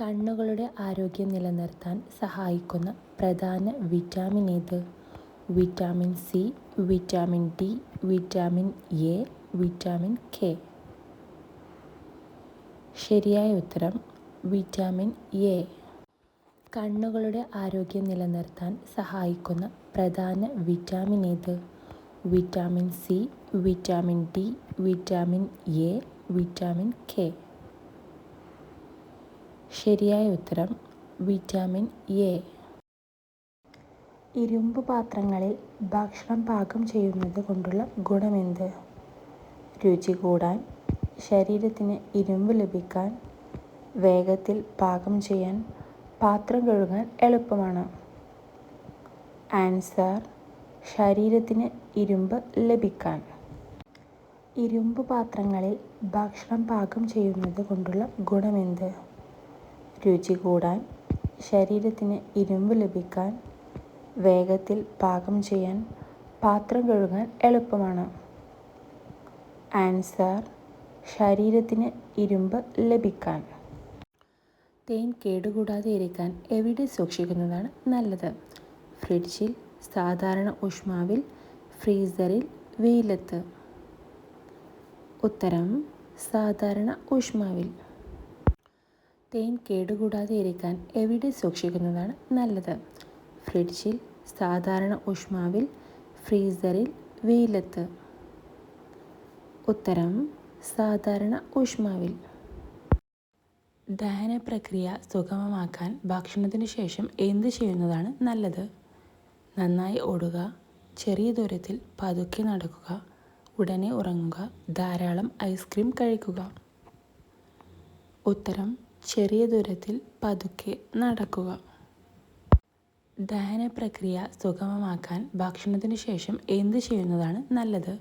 കണ്ണുകളുടെ ആരോഗ്യം നിലനിർത്താൻ സഹായിക്കുന്ന പ്രധാന വിറ്റാമിൻ ഏത്? Vitamin C vitamin D vitamin A vitamin K. ശരിയായ ഉത്തരം വിറ്റാമിൻ എ. കണ്ണുകളുടെ ആരോഗ്യം നിലനിർത്താൻ സഹായിക്കുന്ന പ്രധാന വിറ്റാമിൻ ഏത്? Vitamin C vitamin D vitamin A vitamin K. ശരിയായ ഉത്തരം വിറ്റാമിൻ എ. ഇരുമ്പ് പാത്രങ്ങളിൽ ഭക്ഷണം പാകം ചെയ്യുന്നത് കൊണ്ടുള്ള ഗുണമെന്ത്? രുചി കൂടാൻ ശരീരത്തിന് ഇരുമ്പ് ലഭിക്കാൻ വേഗത്തിൽ പാകം ചെയ്യാൻ പാത്രം കഴുകാൻ എളുപ്പമാണ്. ആൻസർ ശരീരത്തിന് ഇരുമ്പ് ലഭിക്കാൻ. ഇരുമ്പ് പാത്രങ്ങളിൽ ഭക്ഷണം പാകം ചെയ്യുന്നത് കൊണ്ടുള്ള ഗുണമെന്ത്? രുചി കൂടാൻ ശരീരത്തിന് ഇരുമ്പ് ലഭിക്കാൻ വേഗത്തിൽ പാകം ചെയ്യാൻ പാത്രം കഴുകാൻ എളുപ്പമാണ്. ആൻസർ ശരീരത്തിന് ഇരുമ്പ് ലഭിക്കാൻ. തേൻ കേടുകൂടാതെ ഇരിക്കാൻ എവിടെ സൂക്ഷിക്കുന്നതാണ് നല്ലത്? ഫ്രിഡ്ജിൽ സാധാരണ ഊഷ്മാവിൽ ഫ്രീസറിൽ വെയിലത്ത്. ഉത്തരം സാധാരണ ഊഷ്മാവിൽ. തേൻ കേടുകൂടാതെ ഇരിക്കാൻ എവിടെ സൂക്ഷിക്കുന്നതാണ് നല്ലത്? ഫ്രിഡ്ജിൽ സാധാരണ ഊഷ്മാവിൽ ഫ്രീസറിൽ വെയിലത്ത്. ഉത്തരം സാധാരണ ഊഷ്മാവിൽ. ദഹന പ്രക്രിയ സുഗമമാക്കാൻ ഭക്ഷണത്തിന് ശേഷം എന്ത് ചെയ്യുന്നതാണ് നല്ലത്? നന്നായി ഓടുക ചെറിയ ദൂരത്തിൽ പതുക്കെ നടക്കുക ഉടനെ ഉറങ്ങുക ധാരാളം ഐസ്ക്രീം കഴിക്കുക. ഉത്തരം ചെറിയ ദൂരത്തിൽ പതുക്കെ നടക്കുക. ദഹന പ്രക്രിയ സുഗമമാക്കാൻ ഭക്ഷണത്തിന് ശേഷം എന്ത് ചെയ്യുന്നതാണ് നല്ലത്?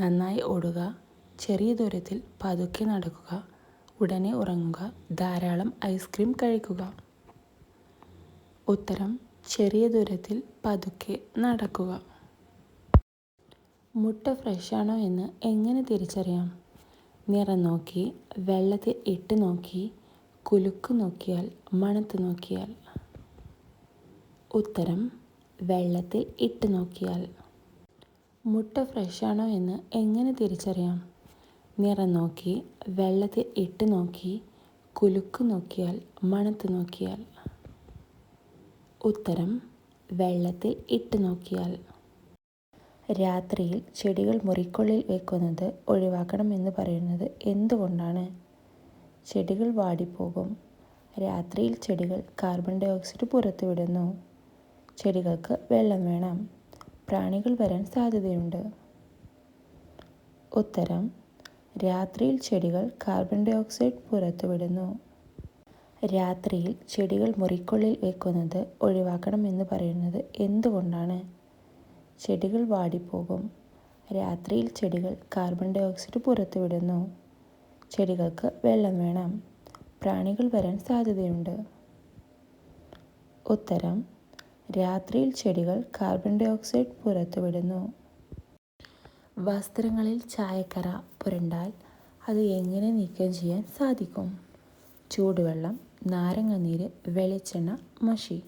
നന്നായി ഓടുക ചെറിയ ദൂരത്തിൽ പതുക്കെ നടക്കുക ഉടനെ ഉറങ്ങുക ധാരാളം ഐസ്ക്രീം കഴിക്കുക. ഉത്തരം ചെറിയ ദൂരത്തിൽ പതുക്കെ നടക്കുക. മുട്ട ഫ്രഷാണോ എന്ന് എങ്ങനെ തിരിച്ചറിയാം? നിറം നോക്കി വെള്ളത്തിൽ ഇട്ട് നോക്കി കുലുക്ക് നോക്കിയാൽ മണത്ത് നോക്കിയാൽ. ഉത്തരം വെള്ളത്തിൽ ഇട്ട് നോക്കിയാൽ. മുട്ട ഫ്രഷാണോ എന്ന് എങ്ങനെ തിരിച്ചറിയാം? നിറം നോക്കി വെള്ളത്തിൽ ഇട്ട് നോക്കി കുലുക്ക് നോക്കിയാൽ മണത്ത് നോക്കിയാൽ. ഉത്തരം വെള്ളത്തിൽ ഇട്ട് നോക്കിയാൽ. രാത്രിയിൽ ചെടികൾ മുറിക്കുള്ളിൽ വെക്കുന്നത് ഒഴിവാക്കണം എന്ന് പറയുന്നത് എന്തുകൊണ്ടാണ്? ചെടികൾ വാടിപ്പോകും. രാത്രിയിൽ ചെടികൾ കാർബൺ ഡൈ ഓക്സൈഡ് പുറത്തുവിടുന്നു. ചെടികൾക്ക് വെള്ളം വേണം. പ്രാണികൾ വരാൻ സാധ്യതയുണ്ട്. ഉത്തരം രാത്രിയിൽ ചെടികൾ കാർബൺ ഡൈ ഓക്സൈഡ് പുറത്തുവിടുന്നു. രാത്രിയിൽ ചെടികൾ മുറിക്കുള്ളിൽ വെക്കുന്നത് ഒഴിവാക്കണം എന്ന് പറയുന്നത് എന്തുകൊണ്ടാണ്? ചെടികൾ വാടിപ്പോകും. രാത്രിയിൽ ചെടികൾ കാർബൺ ഡൈ ഓക്സൈഡ് പുറത്തുവിടുന്നു. ചെടികൾക്ക് വെള്ളം വേണം. പ്രാണികൾ വരാൻ സാധ്യതയുണ്ട്. ഉത്തരം രാത്രിയിൽ ചെടികൾ കാർബൺ ഡൈ ഓക്സൈഡ് പുറത്തുവിടുന്നു വസ്ത്രങ്ങളിൽ ചായക്കറ പുരണ്ടാൽ അത് എങ്ങനെ നീക്കം ചെയ്യാൻ സാധിക്കും? ചൂടുവെള്ളം നാരങ്ങാനീര് വെളിച്ചെണ്ണ മഷി.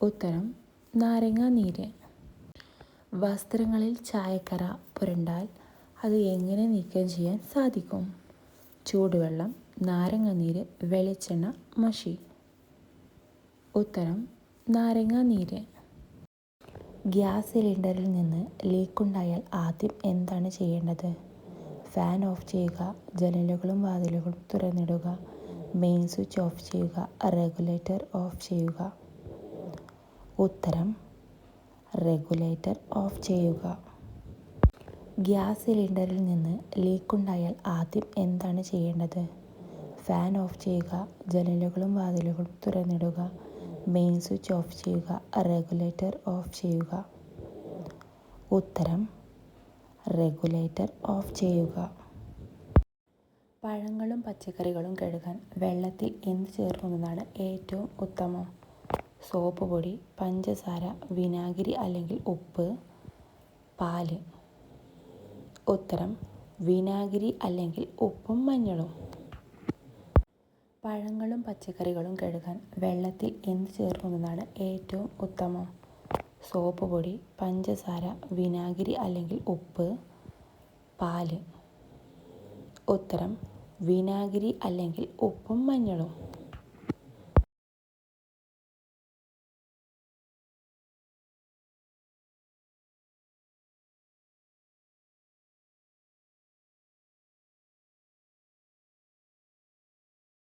ഉത്തരം നാരങ്ങാനീര് വസ്ത്രങ്ങളിൽ ചായക്കറ പുരണ്ടാൽ അത് എങ്ങനെ നീക്കം ചെയ്യാൻ സാധിക്കും? ചൂടുവെള്ളം നാരങ്ങാനീര് വെളിച്ചെണ്ണ മഷി. ഉത്തരം നാരങ്ങാനീര്. ഗ്യാസ് സിലിണ്ടറിൽ നിന്ന് ലീക്കുണ്ടായാൽ ആദ്യം എന്താണ് ചെയ്യേണ്ടത്? ഫാൻ ഓഫ് ചെയ്യുക ജനലുകളും വാതിലുകളും തുറന്നിടുക മെയിൻ സ്വിച്ച് ഓഫ് ചെയ്യുക റെഗുലേറ്റർ ഓഫ് ചെയ്യുക. ഉത്തരം റെഗുലേറ്റർ ഓഫ് ചെയ്യുക. ഗ്യാസ് സിലിണ്ടറിൽ നിന്ന് ലീക്കുണ്ടായാൽ ആദ്യം എന്താണ് ചെയ്യേണ്ടത്? ഫാൻ ഓഫ് ചെയ്യുക ജനലുകളും വാതിലുകളും തുറന്നിടുക മെയിൻ സ്വിച്ച് ഓഫ് ചെയ്യുക റെഗുലേറ്റർ ഓഫ് ചെയ്യുക. ഉത്തരം റെഗുലേറ്റർ ഓഫ് ചെയ്യുക. പഴങ്ങളും പച്ചക്കറികളും കഴുകാൻ വെള്ളത്തിൽ എന്ത് ചേർക്കുന്നതാണ് ഏറ്റവും ഉത്തമം? സോപ്പ് പൊടി പഞ്ചസാര വിനാഗിരി അല്ലെങ്കിൽ ഉപ്പ് പാൽ. ഉത്തരം വിനാഗിരി അല്ലെങ്കിൽ ഉപ്പും മഞ്ഞളും. പഴങ്ങളും പച്ചക്കറികളും കഴുകാൻ വെള്ളത്തിൽ എന്ത് ചേർക്കുന്നതാണ് ഏറ്റവും ഉത്തമം? സോപ്പ് പൊടി പഞ്ചസാര വിനാഗിരി അല്ലെങ്കിൽ ഉപ്പ് പാൽ. ഉത്തരം വിനാഗിരി അല്ലെങ്കിൽ ഉപ്പും മഞ്ഞളും.